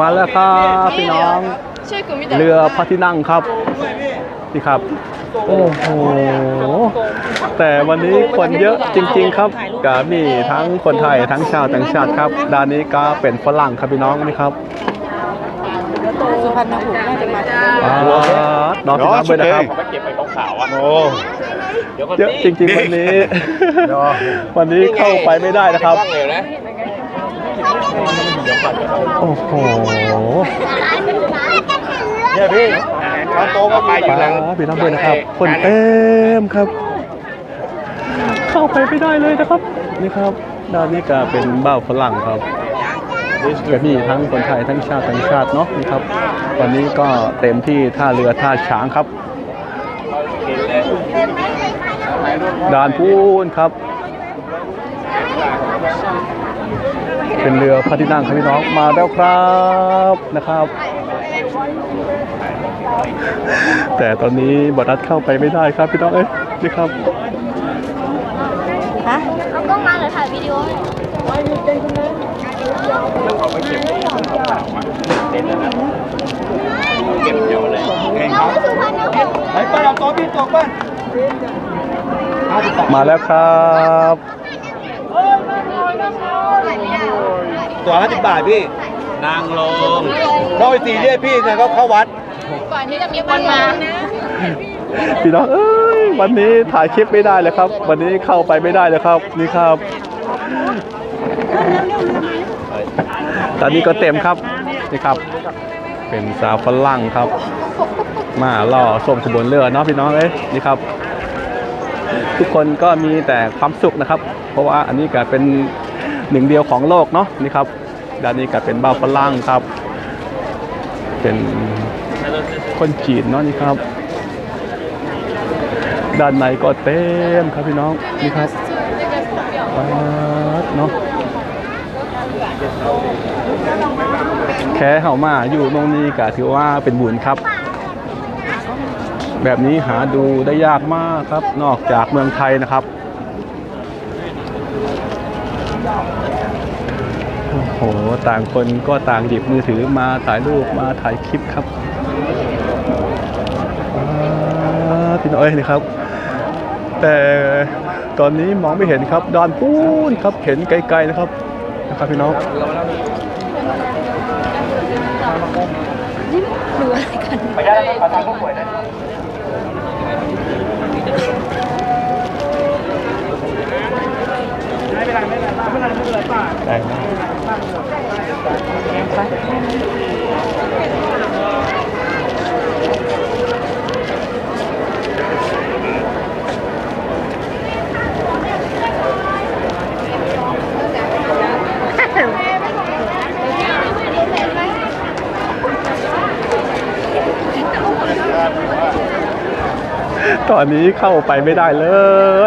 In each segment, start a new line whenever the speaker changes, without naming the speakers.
มาแล้วครับพี่น้อง
ช่วยกูไม่ได้
เรือพระที่นั่งครับนี่ครับโอ้โหแต่วันนี้คนเยอะจริง ๆ ครับก็มีทั้งคนไทยทั้งชาวต่างชาติครับด้านนี้ก็เป็นฝรั่งครับพี่น้องนี่ครับ
สุพรรณหงส์น่าจะมาจาก
อ่าน้องพี่น้องด้วยนะครับ
เก็บไปขาวๆอะ
โอ้
เดี๋ยวก่อน
เยอะจริงๆวันนี้ วันนี้เข้าไปไม่ได้นะครับ
เร็วนะ
โอ้โห
เนี่ยพี่ตอนโตก็ไปอยู่หลัง
ป้าพี่น้องด้วยนะครับคนเต็มครับ เข้าไปไม่ได้เลยนะครับ นี่ครับด้านนี้ก็เป็นบ้าวฝรั่งครับก็มีทั้งคนไทยทั้งชาติต่างชาติเนาะนี่ครับวันนี้ก็เต็มที่ท่าเรือท่าช้างครับด่านพูนครับ เป็นเรือพระที่นั่งครับพี่น้องมาแล้วครับนะครับ แต่ตอนนี้บอดัดเข้าไปไม่ได้ครับพี่น้องเอ้ยนี่ครับ
ฮะ
เอากล้องมาหรือถ่ายวิดีโอให้
เก็บเดี๋ยวเลย
เราไม่สุพรรณหงส์
ไอ้ป้าเอาโต๊ะพี่ตกป้า
มาแล้วครับ
ตัวห้าสิบบาทพี่
นางลง
เราไปสี่เรียกพี่เนี่ยเขาเข้าวัด
ก่อนที่จะมีคนมา
พี่น้องเอ้ยวันนี้ถ่ายคลิปไม่ได้เลยครับ วันนี้เข้าไปไม่ได้เลยครับ นี่ครับ ตอนนี้ก็เต็มครับนี่ครับ เป็นสาวฝรั่งครับ มาล่อส้มขบวนเรือเนาะพี่น้องเอ้ยนี่ครับ ทุกคนก็มีแต่ความสุขนะครับ เพราะว่าอันนี้ก็เป็น หนึ่งเดียวของโลกเนาะนี่ครับด้านนี้ก็เป็นบ้าฝรั่งครับ เป็นคนจีนเนาะนี่ครับ ด้านในก็เต็มครับพี่น้องนี่ครับป๊าดเนาะแค่เห่ามาอยู่ตรงนี้ก็ถือว่าเป็นบุญครับ แบบนี้หาดูได้ยากมากครับ นอกจากเมืองไทยนะครับ โอ้โห ต่างคนก็ต่างหยิบมือถือมาถ่ายรูปมาถ่ายคลิปครับอ่าพี่น้อยนี่ครับ แต่ตอนนี้มองไม่เห็นครับดอนปูนครับเห็นไกลๆนะครับนะครับพี่น้อง
ไปได้แล้วขอทางผู้ป่วยนะ
ตอนนี้เข้าไปไม่ได้เล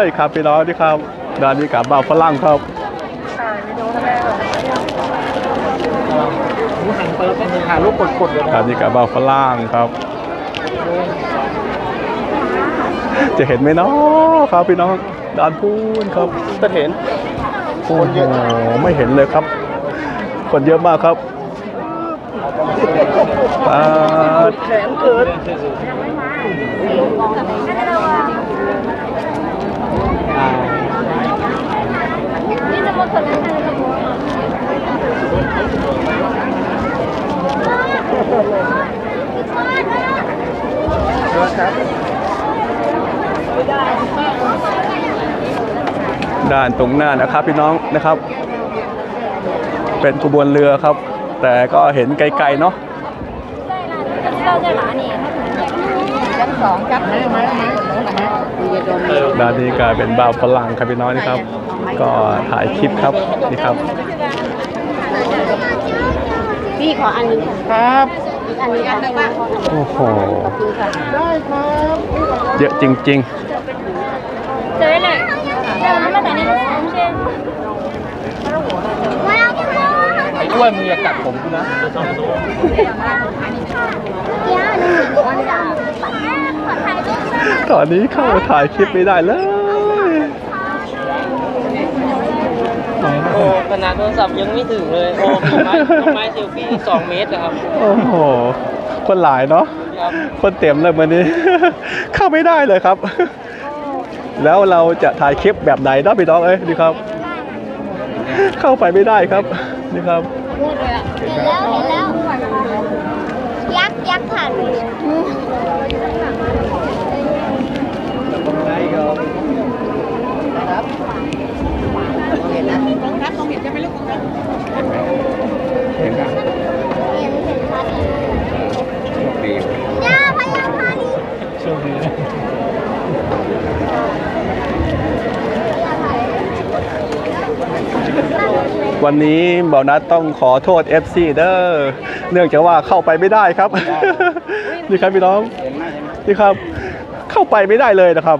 ยครับพี่น้องนี่ครับด้านนี้กับบ่าวฝรั่งครับ
หาลูกกดๆเลย
ด้านนี้กับบ่าวฝรั่งครับ จะเห็นไหมเนาะครับพี่น้องด้านพูนครับ
จะเห็น
โอ้โหไม่เห็นเลยครับ คนเยอะมากครับปาด
แขนเกิน
นี่จะหมดคนแล้วนะ
ด้านตรงหน้านะครับพี่น้องนะครับ เป็นขบวนเรือครับ แต่ก็เห็นไกลๆเนาะ
เราจะหลานี่
ชั้นสองจับไหมไหมไหมนะฮะดูยาดม
ด้านนี้ก็เป็นบ่าวฝรั่งครับพี่น้องนี่ครับ ก็ถ่ายคลิปครับนี่ครับ
พี่ขออันหนึงครับอีกอันหนึงค่ะ
โอ้โห
ขอบคุณค่ะ
เยอะจริง
เจอเลยเจอมันมาแต่ในรถสองเชนว้าวจังเลย
ไอ้อ้วนมึงอย่ากัดผมกูนะ
เดี๋ยวหนึ่งวันละขอถ่ายรูปด้วย
ๆตอนนี้เข้าถ่ายคลิปไม่ได้เลย
อ้
อ้ขนาดโทรศัพท์ยังไม่ถึงเลยโอ้ต้นไม้ต้นไม้เซลฟี่สองเมตรนะครับ
โอ้โห คนหลายเนาะ
ครับ
คนเต็มเลยวันนี้ เข้าไม่ได้เลยครับ แล้วเราจะถ่ายคลิปแบบไหนเนาะพี่น้องเอ้ยนี่ครับ เข้าไปไม่ได้ครับ นี่ครับ
เห็นแล้วเห็นแล้ว ยักษ์ยักษ์ผ่านไป
เห็นนะมองรับมองเห็นจะไม่รู้มองรับ
เห็นเห็นชัดเลยย่าพยายามพาดิ
วันนี้เบานัดต้องขอโทษ FC เด้อเนื่องจากว่าเข้าไปไม่ได้ครับ นี่ครับพี่น้องนี่ครับ เข้าไปไม่ได้เลยนะครับ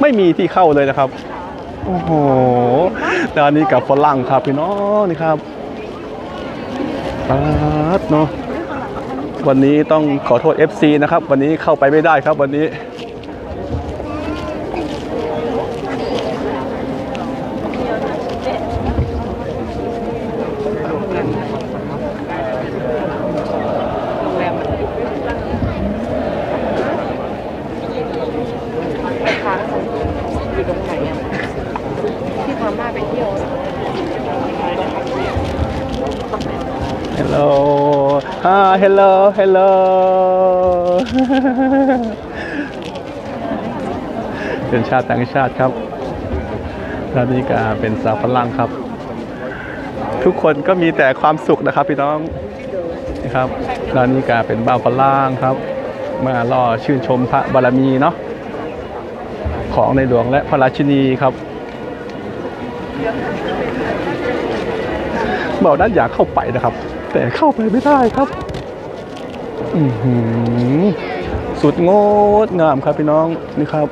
ไม่มีที่เข้าเลยนะครับโอ้โหแล้วอันนี้กับฝรั่งครับพี่น้องนี่ครับปัดเนาะวันนี้ต้องขอโทษ FC นะครับ วันนี้เข้าไปไม่ได้ครับวันนี้
อยู่ตรงไหนอะที่พาม่าไปเที่ยว
Hello อ่า Hello Hello เป็นชาติต่างชาติครับแล้วนี่ก็เป็นสาวฝรั่งครับ ทุกคนก็มีแต่ความสุขนะครับพี่น้องนะครับแล้วนี่ก็เป็นบ่าวฝรั่งครับมาล่อชื่นชมพระบารมีเนาะของในหลวงและพระราชินีครับบอกนั้นอยากเข้าไปนะครับ แต่เข้าไปไม่ได้ครับอือหือ สุดงดงามครับพี่น้องนี่ครับ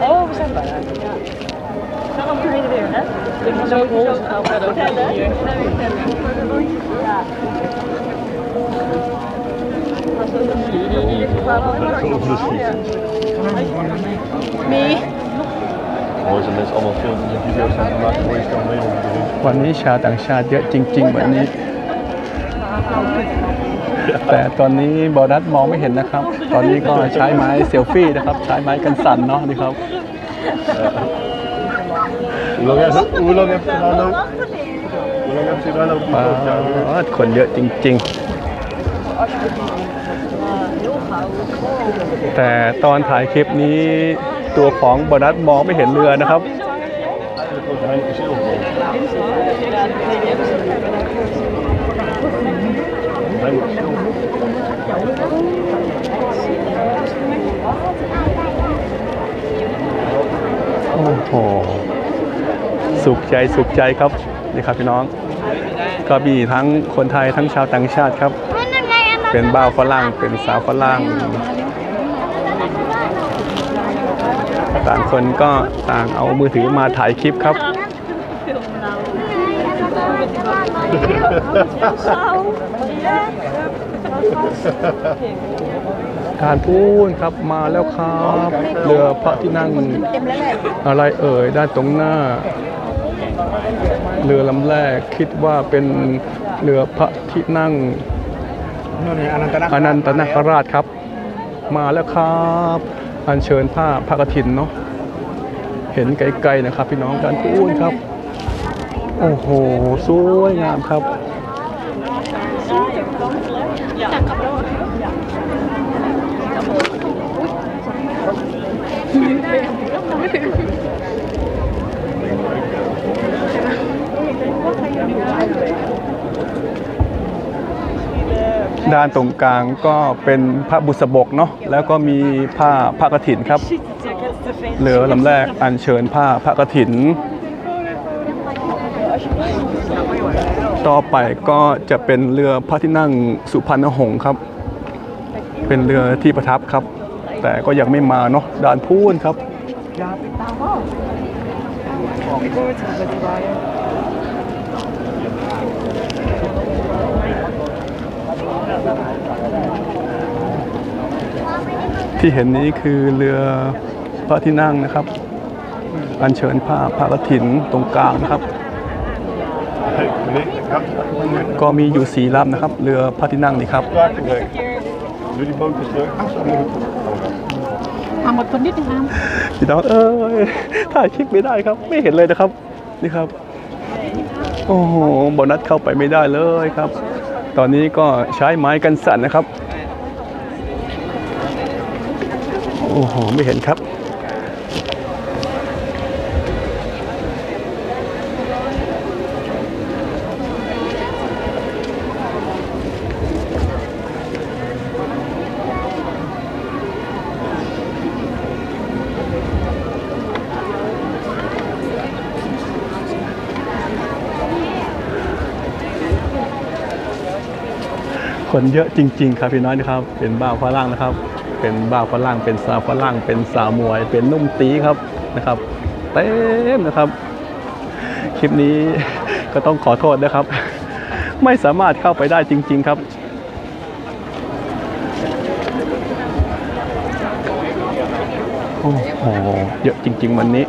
Oh, we zijn bijna. Ja. Daarom kun je er weer, hè? Ik ga zo hol verder. Ja.
วันนี้ชาวต่างชาติเยอะจริง ๆ วันนี้ แต่ตอนนี้บอนัสมองไม่เห็นนะครับ ตอนนี้ก็ใช้ไม้เซลฟี่นะครับ ใช้ไม้กันสั่นเนาะนี่ครับ
Hoe lang heb je hoe lang heb je gedaan nou? Hoe lang heb je gedaan nou?
ปาดคนเยอะจริง ๆ แต่ตอนถ่ายคลิปนี้ ตัวของบอนัสมองไม่เห็นเรือนะครับ โอ้โห สุขใจสุขใจครับ นี่ครับพี่น้อง ก็มีทั้งคนไทยทั้งชาวต่างชาติครับ เป็นบ่าวฝรั่งเป็นสาวฝรั่ง ต่างคนก็ต่างเอามือถือมาถ่ายคลิปครับ
Zo. Ja.
การพูนครับมาแล้วครับเรือพระที่นั่ง
เต็มแล้วแหละ
อะไรเอ่ยด้านตรงหน้า เรือลำแรกคิดว่าเป็นเรือพระที่นั่ง
นู่นนี่อนันตนา
อนันตนาคราชครับ มาแล้วครับ อัญเชิญผ้าพระกฐินเนาะ เห็นไกลๆนะครับ พี่น้องการพูนครับ โอ้โหสวยงามครับด้านตรงกลางก็เป็นพระบุษบกเนาะแล้วก็มีผ้าพระกฐินครับ เรือลำแรกอัญเชิญผ้าพระกฐิน ต่อไปก็จะเป็นเรือพระที่นั่งสุพรรณหงส์ครับ เป็นเรือที่ประทับครับ แต่ก็ยังไม่มาเนาะด่านพูนครับที่เห็นนี้คือเรือ พระที่นั่งนะครับ อัญเชิญผ้าพระกฐินตรงกลางนะครับ
Hey, meneer, ja,
ก็มีอยู่สีลำนะครับ เรือพระที่นั่งนี่ครับ
klaar te Doe die boot eens terug. Ah, zo moet het.
ทำหมดคนนิดนึงนะ
พี่น้องเอ้ยถ่ายคลิปไม่ได้ครับ ไม่เห็นเลยนะครับ นี่ครับ โอ้โหโบนัสเข้าไปไม่ได้เลยครับ ตอนนี้ก็ใช้ไม้กันสั่นนะครับ โอ้โห ไม่เห็นครับ คนเยอะจริง ๆ ครับพี่น้อยนะครับ เป็นบ้าวฝรั่งนะครับ เป็นบ้าวฝรั่งเป็นสาวฝรั่งเป็นสาวมวย เป็นนุ่มตีครับนะครับเต็มนะครับ คลิปนี้ก็ต้องขอโทษนะครับ ไม่สามารถเข้าไปได้จริง ๆ ครับโอ้โหเยอะจริง ๆ วันนี้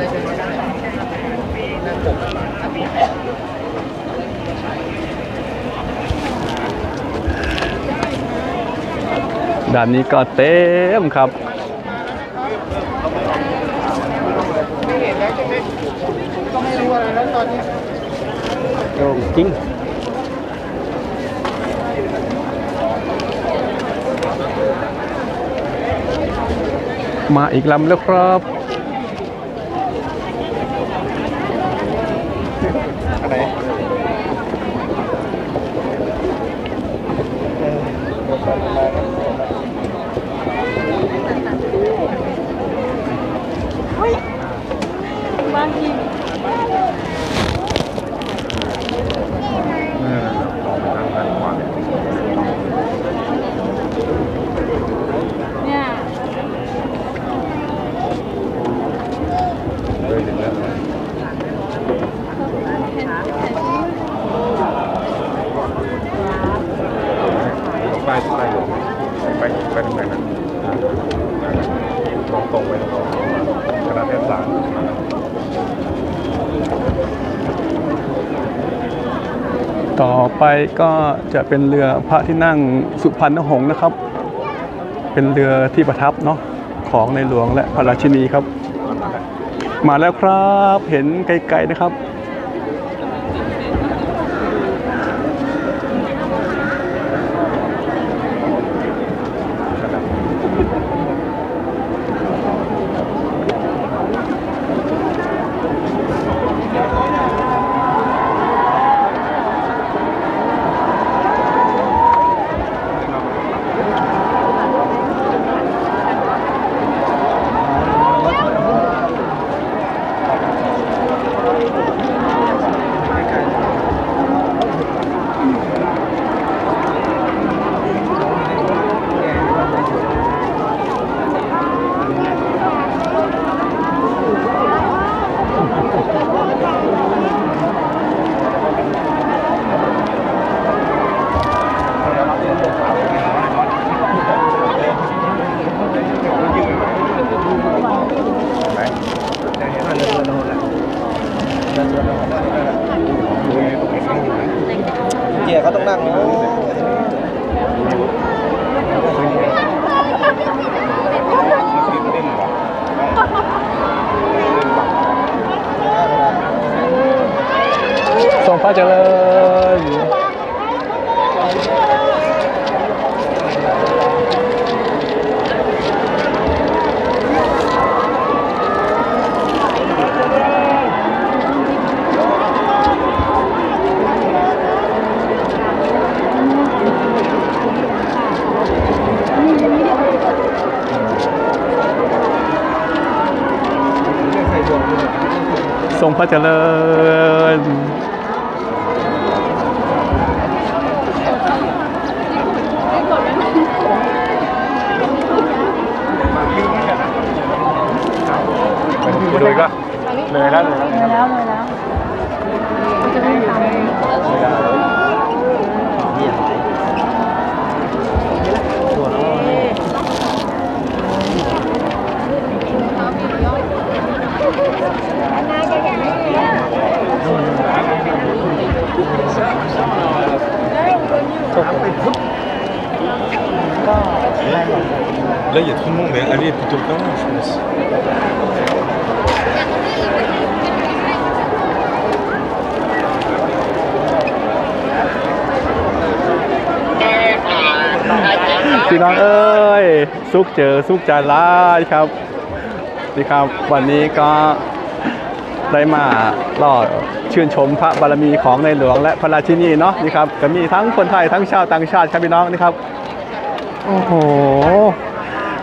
ด้านนี้ก็เต็มครับ
จริง
มาอีกลำแล้วครับ
เนี่ย
ไปไปไปไปทางไหนนะตรงตรงไปตรงคณะเทศศาสตร์
ต่อ ไปก็จะเป็นเรือพระที่นั่งสุพรรณหงษ์นะครับ เป็นเรือที่ประทับเนาะของในหลวงและพระราชินีครับ มาแล้วครับเห็นไกลๆนะครับ ทรงพระเจริญ ทรงพระเจริญ
ไปดูอีกก็เลยแล้วเลยแล้ว
แล้วเลยแล้วมันจะไม่ตาม
Là, il y a tout le monde, mais allez plutôt le temps, je pense.
พี่น้องเอ้ย สุขเจอสุขใจร้ายครับนี่ครับ วันนี้ก็ได้มาล่อชื่นชมพระบารมีของในหลวงและพระราชินีเนาะนี่ครับก็มีทั้งคนไทยทั้งชาวต่างชาติครับพี่น้องนี่ครับโอ้โห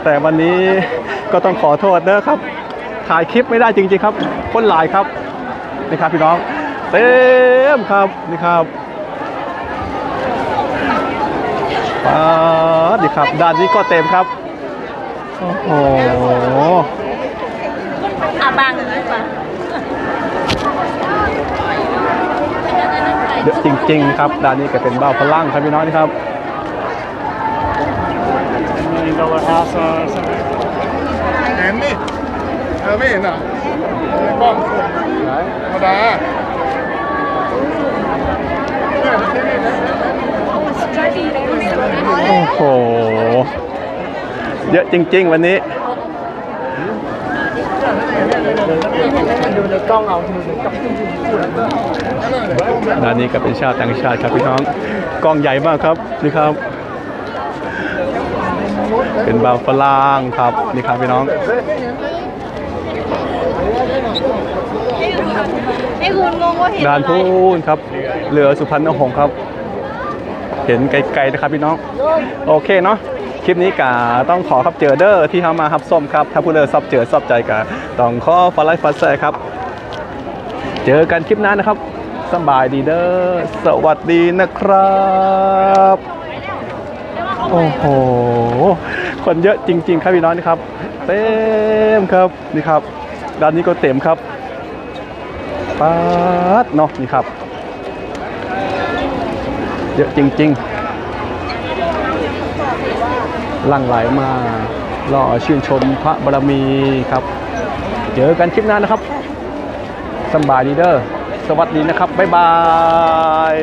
แต่วันนี้ก็ต้องขอโทษเด้อครับ ถ่ายคลิปไม่ได้จริง ๆ ครับคนหลายครับนี่ครับพี่น้องเต็มครับนี่ครับป๊าดีครับ ด้านนี้ก็เต็มครับ โอ้โห
อาบางเลยป่ะ
เยอะจริง ๆ ครับด้านนี้ก็เป็นเบ้าพลังครับพี่น้องนี่ครับ
เห็นนี่เธอไม่เห็นเหรอในกล้องสวยธรรมดาเนี่ยที่นี่นะ
โอ้โห เยอะจริง ๆ วันนี้ด้านนี้ก็เป็นชาติต่างชาติครับพี่น้องกล้องใหญ่มากครับนี่ครับ เป็นบาวฝรั่งครับนี่ครับพี่น้อง
ให้คุณงงว่าเห็น
ด้านพูนครับเรือสุพรรณหงส์ครับ เห็นไกลๆนะครับพี่น้อง โอเคเนาะ คลิปนี้กาต้องขอครับเจอเดอร์ที่เข้ามาฮับส้มครับ ถ้าผู้เลอซับเจอซับใจกาต้องขอฟลไลฟ์ฟัสเซครับ เจอกันคลิปหน้านะครับสบายดีเด้อสวัสดีนะครับ โอ้โห คนเยอะจริง ๆ ครับพี่น้องนี่ครับ เต็มครับนี่ครับด้านนี้ก็เต็มครับป๊าดเนาะนี่ครับ เยอะจริง ๆ ลั่งไหลมารอชื่นชมพระบารมีครับ เจอกันคลิปหน้านะครับสบายดีเด้อสวัสดีนะครับ บ๊ายบาย